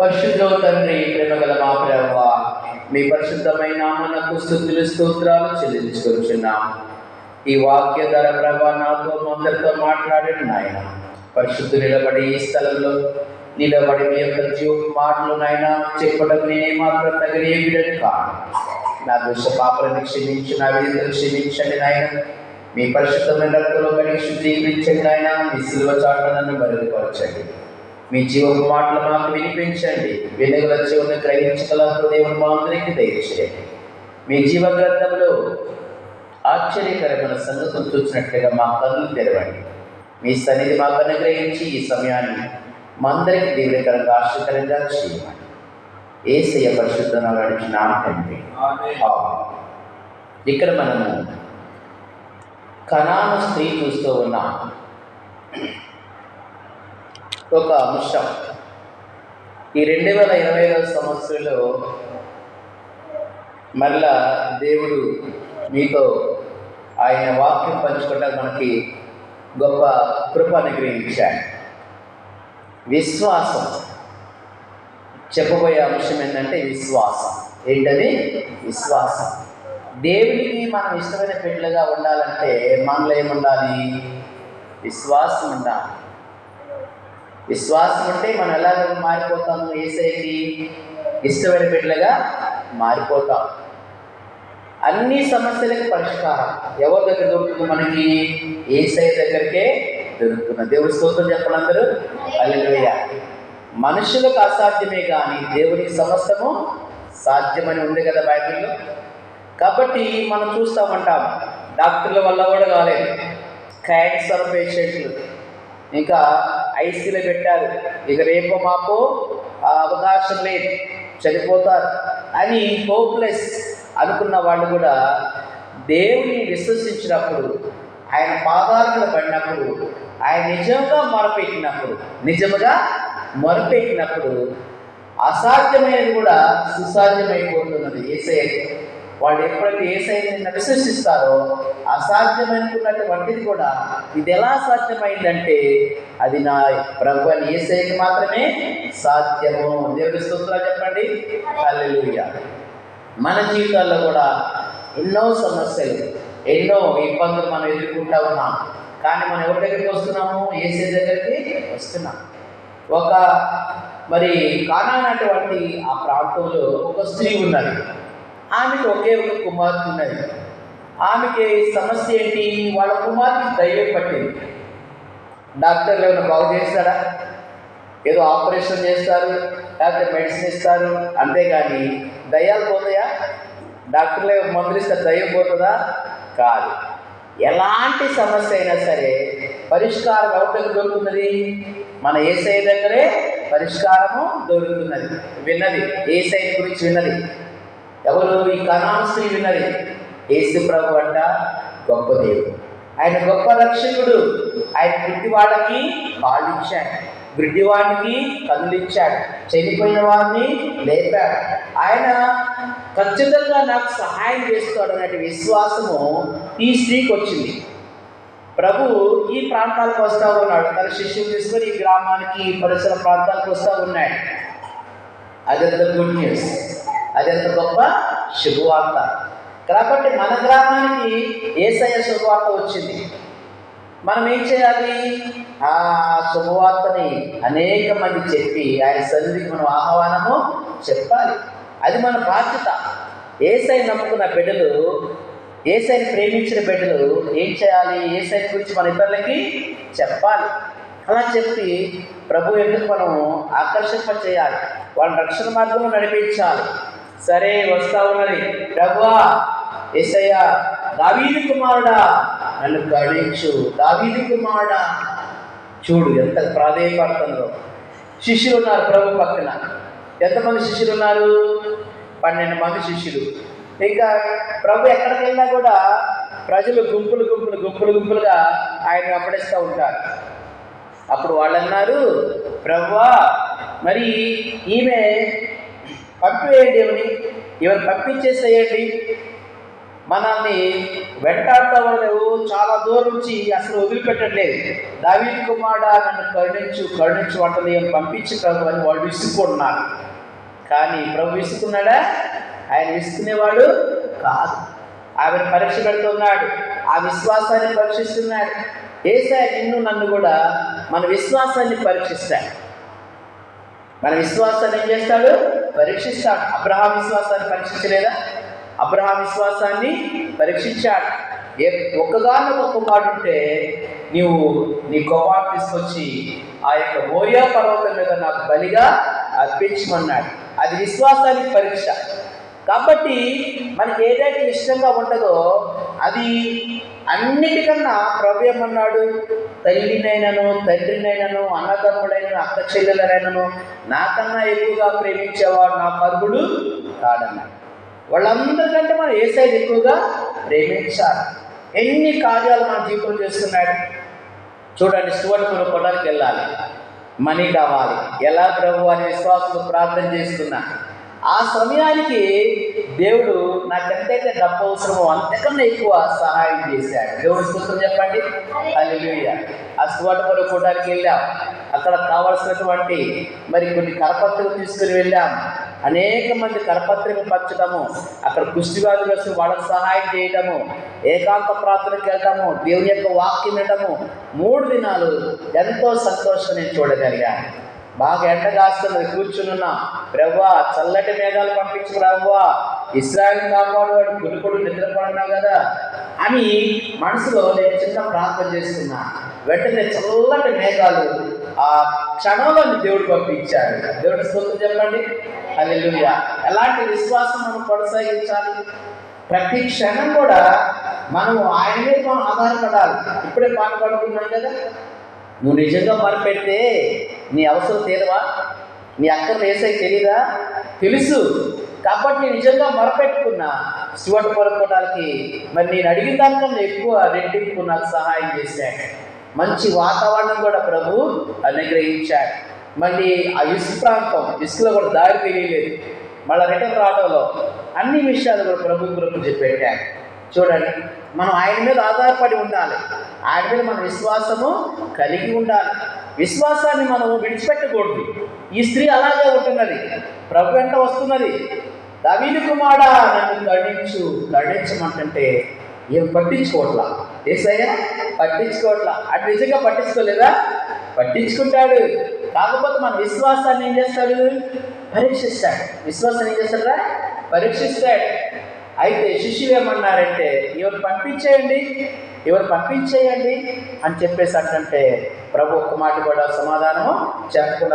పరిశుద్ధో తండ్రి ప్రేమగల మా ప్రేమ మీ పరిశుద్ధమైన మనకు స్థుతులు స్తోత్రాలు చెల్లించుకొచ్చున్నాం ఈ వాక్య ధర ప్రభా నాతో మొదలతో మాట్లాడిన నాయన. పరిశుద్ధు నిలబడి ఈ స్థలంలో నిలబడి మీ యొక్క జీవ మాటలు నాయన చెప్పడం నేనే మాత్రం తగిన బిడ్డని కాను నా దృశ్య పాపలను క్షమించి నా విధులు క్షమించండి నాయన. మీ పరిశుద్ధమైన రక్తంలో కడిగి శుద్ధీకరించండి నాయన. మీ సిల్వ చాటు నన్ను బరుగుపరచండి మీ జీవపు మాటలు మాకు వినిపించండి. వెలుగుల చెవును గ్రహించగల హృదయం మా అందరికీ దయచేయండి. మీ జీవ గ్రంథంలో ఆశ్చర్యకరమైన సంగతులు చూసినట్లుగా మా కన్నులు తెరవండి. మీ సన్నిధి మాకు అనుగ్రహించి ఈ సమయాన్ని మా అందరికీ దీవెకరంగా ఆశ్చర్యకరంగా చేయమని. ఏసయ్య పరిశుద్ధ నడిచిన తండ్రి. ఇక్కడ మనము కణాను స్త్రీ చూస్తూ ఉన్నాం. ఒక అంశం. ఈ రెండు వేల ఇరవై ఐదవ సంవత్సరంలో మళ్ళా దేవుడు మీతో ఆయన వాక్యం పంచుకోవడానికి మనకి గొప్ప కృప అనుగ్రహించాడు. విశ్వాసం. చెప్పబోయే అంశం ఏంటంటే విశ్వాసం. ఏంటది? విశ్వాసం. దేవునికి మనం ఇష్టమైన బిడ్డలుగా ఉండాలంటే మనలో ఏముండాలి? విశ్వాసం ఉండాలి. విశ్వాసం ఉంటే మనం ఎలా మారిపోతాము ఏసైకి ఇష్టమైన బిడ్డలుగా మారిపోతాం. అన్ని సమస్యలకు పరిష్కారం ఎవరి దగ్గర దొరుకుతుంది మనకి? ఏసై దగ్గరికే దొరుకుతుంది. దేవుడి స్తోత్రం చెప్పండి అందరూ. అల్లెలుయ్య మనుషులకు అసాధ్యమే కానీ దేవునికి సమస్తము సాధ్యమని ఉంది కదా బైబిల్లో. కాబట్టి మనం చూస్తామంటాం. డాక్టర్ల వల్ల కూడా కాలేదు. క్యాన్సర్ పేషెంట్లు. ఇంకా ఐసీలో పెట్టారు. ఇక రేపు మాకు అవకాశం లేదు. చనిపోతారు. అని హోప్లెస్ అనుకున్న వాళ్ళు కూడా దేవుని విశ్వసించినప్పుడు ఆయన పాదాలను పడినప్పుడు ఆయన నిజంగా మొరపెట్టినప్పుడు నిజముగా మొరపెట్టినప్పుడు అసాధ్యమైనది కూడా సుసాధ్యమైపోతున్నది ఏసై వాళ్ళు ఎప్పుడైతే ఏసైని విశ్వసిస్తారో అసాధ్యమైనటువంటిది కూడా ఇది ఎలా సాధ్యమైందంటే అది నా ప్రభు అని ఏసైకి మాత్రమే సాధ్యము. దేవుడి స్తోత్రాలు చెప్పండి. అల్లెలుయ్య మన జీవితాల్లో కూడా ఎన్నో సమస్యలు ఎన్నో ఇబ్బందులు మనం ఎదుర్కొంటా ఉన్నాం. కానీ మనం ఎవరి దగ్గరికి వస్తున్నాము? ఏసే దగ్గరికి వస్తున్నాం. ఒక మరి కానానటువంటి ఆ ప్రాంతంలో ఒక స్త్రీ ఉన్నది. ఆమెకి ఒకే ఒక కుమార్తె ఉన్నది. ఆమెకి సమస్య ఏంటి? వాళ్ళ కుమార్తె దయ్యం పట్టింది. డాక్టర్లు ఏమైనా బాగు చేస్తారా ఏదో ఆపరేషన్ చేస్తారు లేకపోతే మెడిసిన్ ఇస్తారు అంతేగాని దయ్యాలు పోతాయా? డాక్టర్లు ఏమో మందులు దయ్యం పోతుందా? కాదు. ఎలాంటి సమస్య అయినా సరే పరిష్కారం ఎవరికి దొరుకుతున్నది. మన ఏసై దగ్గరే పరిష్కారము దొరుకుతున్నది. విన్నది. ఏసై గురించి విన్నది. ఎవరు? ఈ కణాను స్త్రీ విన్నది ఏసు ప్రభు అంట గొప్ప దేవుడు. ఆయన గొప్ప రక్షకుడు. ఆయన గుడ్డివాళ్ళకి కాళ్ళు ఇచ్చాడు. గుడ్డివాడికి కన్నులు ఇచ్చాడు. చనిపోయిన వాడిని లేపాడు. ఆయన ఖచ్చితంగా నాకు సహాయం చేస్తాడు అనే విశ్వాసము ఈ స్త్రీకి వచ్చింది. ప్రభు ఈ ప్రాంతాలకు వస్తూ ఉన్నాడు. తన శిష్యులు తీసుకొని ఈ గ్రామానికి ఈ పరిసర ప్రాంతాలకు వస్తూ ఉన్నాడు. The good news. అదెంత గొప్ప శుభవార్త? కాబట్టి మన గ్రామానికి ఏసయ్య శుభవార్త వచ్చింది. మనం ఏం చేయాలి? ఆ శుభవార్తని అనేక మంది చెప్పి ఆయన సన్నిధికి మనం ఆహ్వానము చెప్పాలి. అది మన బాధ్యత. ఏసై నమ్ముకున్న బిడ్డలు ఏసైని ప్రేమించిన బిడ్డలు ఏం చేయాలి? ఏసై గురించి మన ఇతరులకి చెప్పాలి. అలా చెప్పి ప్రభు ఎందుకు మనం ఆకర్షింప చేయాలి? వాళ్ళ రక్షణ మార్గంలో నడిపించాలి. సరే వస్తా ఉన్నది. ప్రభువా ఏసయ్య దావీదు కుమారుడా. నన్ను కడించు దావీదు కుమారుడా. చూడు ఎంత ప్రాధేయపడుతుందో. శిష్యులు ఉన్నారు ప్రభు పక్కన. ఎంతమంది శిష్యులు ఉన్నారు? పన్నెండు మంది శిష్యులు. ఇంకా ప్రభు ఎక్కడికి వెళ్ళినా కూడా ప్రజలు గుంపులు గుంపులు గుంపులు గుంపులుగా ఆయన వెంబడిస్తూ ఉంటారు. అప్పుడు వాళ్ళు అన్నారు ప్రవ్వా మరి ఈమె పంపివేయండి ఏమని ఇవన్నీ పంపించేసేయండి. మనల్ని వెంటాడుతూ వాళ్ళు చాలా దూరం నుంచి అసలు వదిలిపెట్టట్లేదు. దావీ కుమారుడా నన్ను కరుణించు కరుణించు వంటలు ఏం పంపించి ప్రభు అని వాళ్ళు విసుక్కున్నారు కానీ ప్రభు విసుకున్నాడా ఆయన విసుకునేవాడు కాదు. ఆమె పరీక్ష పెడుతున్నాడు. ఆ విశ్వాసాన్ని పరీక్షిస్తున్నాడు. ఏసా నిన్ను నన్ను కూడా మన విశ్వాసాన్ని పరీక్షిస్తాడు. మన విశ్వాసాన్ని ఏం చేస్తాడు? పరీక్షిస్తాడు. అబ్రహాం విశ్వాసాన్ని పరీక్షించలేదా? అబ్రహాం విశ్వాసాన్ని పరీక్షించాడు. ఏ ఒక్కగాను ఒక ఉంటే నీవు నీ కుమారు తీసుకొచ్చి ఆ యొక్క మోరియా పర్వతం మీద నాకు బలిగా అర్పించమన్నాడు. అది విశ్వాసానికి పరీక్ష. కాబట్టి మనకి ఏదైతే ఇష్టంగా ఉంటుందో అది అన్నిటికన్నా ప్రభు ఏమన్నాడు తల్లినైనను తండ్రినైనను అన్నదమ్ముడైనను అక్క చెల్లెలనైనను నాకన్నా ఎక్కువగా ప్రేమించేవాడు నా పరుగుడు కాడన్నాడు వాళ్ళందరికంటే మనం ఏ సైజ్ ఎక్కువగా ప్రేమించాలి? ఎన్ని కార్యాలు మన జీవితం చేస్తున్నాడు? చూడండి సువర్ణపుర కొనడానికి వెళ్ళాలి. మనీ కావాలి. ఎలా ప్రభు అని విశ్వాసం ప్రార్థన చేస్తున్నా. ఆ సమయానికి దేవుడు నాకు ఎంతైతే డబ్బు అవసరమో అంతకన్నా ఎక్కువ సహాయం చేశాడు. దేవుడు స్తోత్రం చెప్పండి? అల్లుయ్య ఆ సువర్ణపుర కూటానికి వెళ్ళాం. అక్కడ కావలసినటువంటి మరి కొన్ని కరపత్రులు తీసుకుని వెళ్ళాం. అనేక మంది కరపత్రిక పంచడము అక్కడ కుష్టివ్యాధులు వచ్చి వాళ్ళకి సహాయం చేయడము ఏకాంత ప్రార్థనకి వెళ్ళటము దేవుని యొక్క వాక్యం వినడము మూడు దినాలు ఎంతో సంతోషం నేను చూడగలిగాను. బాగా ఎండ కాస్తున్నది కూర్చునున్నా. ప్రవ్వా చల్లటి మేఘాలు పంపించు ప్రవ్వా ఇస్రాయల్ కాపాడువాడు కులుకుడు నిద్రపడున్నావు కదా. అని మనసులో నేను చిన్న ప్రార్థన చేస్తున్నా. వెంటనే చల్లటి మేఘాలు ఆ క్షణంలో దేవుడు పంపించాడు. దేవుడు స్తోత్రం చెప్పండి. హల్లెలూయా. ఎలాంటి విశ్వాసం మనం కొనసాగించాలి? ప్రతి క్షణం కూడా మనం ఆయన మీద మనం ఆధారపడాలి. ఇప్పుడే పాట పాడుకున్నాం కదా. నువ్వు నిజంగా మొరపెడితే నీ అవసరం తీరవా? నీ అక్క వేసే తెలీదా? తెలుసు. కాబట్టి నేను నిజంగా మొరపెట్టుకున్నా. స్టువర్ట్ పొరపడానికి మరి నేను అడిగిన దానికన్నా ఎక్కువ రెండింపు నాకు సహాయం చేశాడు. మంచి వాతావరణం కూడా ప్రభు అనుగ్రహించాడు. మళ్ళీ ఆ ఇసుక ప్రాంతం ఇసుకలో కూడా దారి తెలియలేదు. మళ్ళీ రిటర్న్ రావడంలో అన్ని విషయాలు కూడా ప్రభు గురించి చెప్పెట్టాడు చూడండి మనం ఆయన మీద ఆధారపడి ఉండాలి. ఆయన మీద మన విశ్వాసము కలిగి ఉండాలి. విశ్వాసాన్ని మనం విడిచిపెట్టకూడదు. ఈ స్త్రీ అలాగే ఉంటున్నది. ప్రభు వెంట వస్తున్నది. దావీదు కుమారా నన్ను కరుణించు కరుణించమంటుంటే ఏం పట్టించుకోవట్లా ఏసయ్యా పట్టించుకోవట్లా అటు నిజంగా పట్టించుకోలేదా? పట్టించుకుంటాడు. కాకపోతే మన విశ్వాసాన్ని ఏం చేస్తాడు? పరీక్షిస్తాడు. విశ్వాసాన్ని ఏం చేస్తాడా పరీక్షిస్తాడు. అయితే శిష్యులు ఏమన్నారంటే ఎవరు పంపించేయండి ఎవరు పంపించేయండి అని చెప్పేసి అంటే ప్రభు ఒక్క మాట కూడా సమాధానం చెప్పకుండా